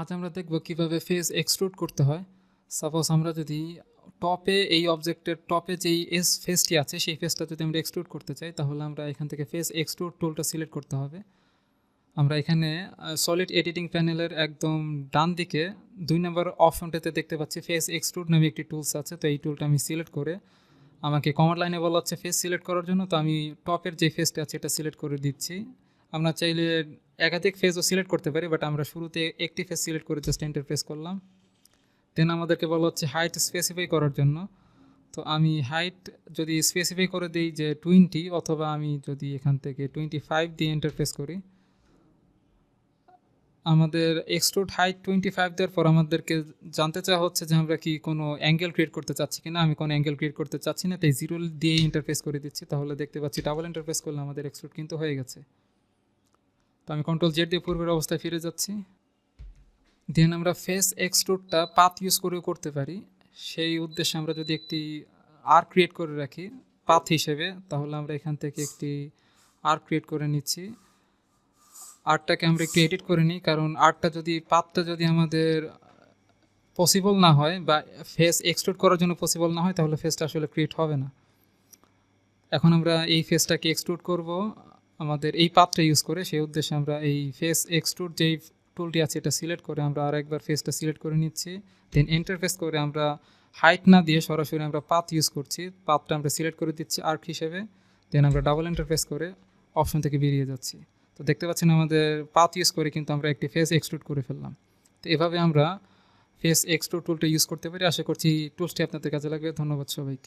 আজ আমরা দেখব কীভাবে ফেস এক্সট্রুড করতে হয়। সাপোজ আমরা যদি টপে এই অবজেক্টের টপে যেই এস ফেসটি আছে, সেই ফেসটা যদি আমরা এক্সট্রুড করতে চাই, তাহলে আমরা এখান থেকে ফেস এক্সট্রুড টুলটা সিলেক্ট করতে হবে। আমরা এখানে সলিড এডিটিং প্যানেলের একদম ডান দিকে দুই নম্বর অপশনটাতে দেখতে পাচ্ছি ফেস এক্সট্রুড নামে একটি টুলস আছে, তো এই টুলটা আমি সিলেক্ট করে আমাকে কমান্ড লাইনে বলা হচ্ছে ফেস সিলেক্ট করার জন্য, তো আমি টপের যে ফেসটা আছে, এটা সিলেক্ট করে দিচ্ছি। আমরা চাইলে একাধিক ফেজও সিলেক্ট করতে পারি বাট আমরা শুরুতে একটি ফেজ সিলেক্ট করে জাস্ট এন্টার প্রেস করলাম। দেন আমাদেরকে বলা হচ্ছে হাইট স্পেসিফাই করার জন্য। তো আমি হাইট যদি স্পেসিফাই করে দিই যে টোয়েন্টি অথবা আমি যদি এখান থেকে টোয়েন্টি ফাইভ দিয়ে এন্টার প্রেস করি, আমাদের এক্সট্রুড হাইট টোয়েন্টি ফাইভ দেওয়ার পর আমাদেরকে জানতে চাওয়া হচ্ছে যে আমরা কি কোনো অ্যাঙ্গেল ক্রিয়েট করতে চাচ্ছি কিনা। আমি কোনো অ্যাঙ্গেল ক্রিয়েট করতে চাচ্ছি না, তাই জিরো দিয়ে ইন্টারফেস করে দিচ্ছি। তাহলে দেখতে পাচ্ছি ডাবল ইন্টারফেস করলে আমাদের এক্সট্রুড কিন্তু হয়ে গেছে। তো আমি কন্ট্রোল জেড দিয়ে পূর্বের অবস্থায় ফিরে যাচ্ছি। দেন আমরা ফেস এক্সট্রুডটা পাত ইউজ করেও করতে পারি। সেই উদ্দেশ্যে আমরা যদি একটি আর ক্রিয়েট করে রাখি পাথ হিসেবে, তাহলে আমরা এখান থেকে একটি আর ক্রিয়েট করে নিচ্ছি। আর্টটাকে আমরা একটু এডিট করে নিই, কারণ আর্টটা যদি পাতটা যদি আমাদের পসিবল না হয় বা ফেস এক্সট্রুড করার জন্য পসিবল না হয়, তাহলে ফেসটা আসলে ক্রিয়েট হবে না। এখন আমরা এই ফেসটাকে এক্সট্রুড করব। আমাদের এই পাতটা ইউজ করে, সেই উদ্দেশ্যে আমরা এই ফেস এক্স এক্সট্রুড যেই টুলটি আছে এটা সিলেক্ট করে আমরা আর একবার ফেসটা সিলেক্ট করে নিচ্ছি। দেন ইন্টারফেস করে আমরা হাইট না দিয়ে সরাসরি আমরা পাত ইউজ করছি। পাতটা আমরা সিলেক্ট করে দিচ্ছি আর্ক হিসেবে। দেন আমরা ডাবল ইন্টারফেস করে অপশন থেকে বেরিয়ে যাচ্ছি। তো দেখতে পাচ্ছেন আমাদের পাত ইউজ করে কিন্তু আমরা একটি ফেস এক্সট্রুড করে ফেললাম। তো এভাবে আমরা ফেস এক্সট্রুড টুলটা ইউজ করতে পারি। আশা করছি টুলসটি আপনাদের কাজে লাগবে। ধন্যবাদ সবাইকে।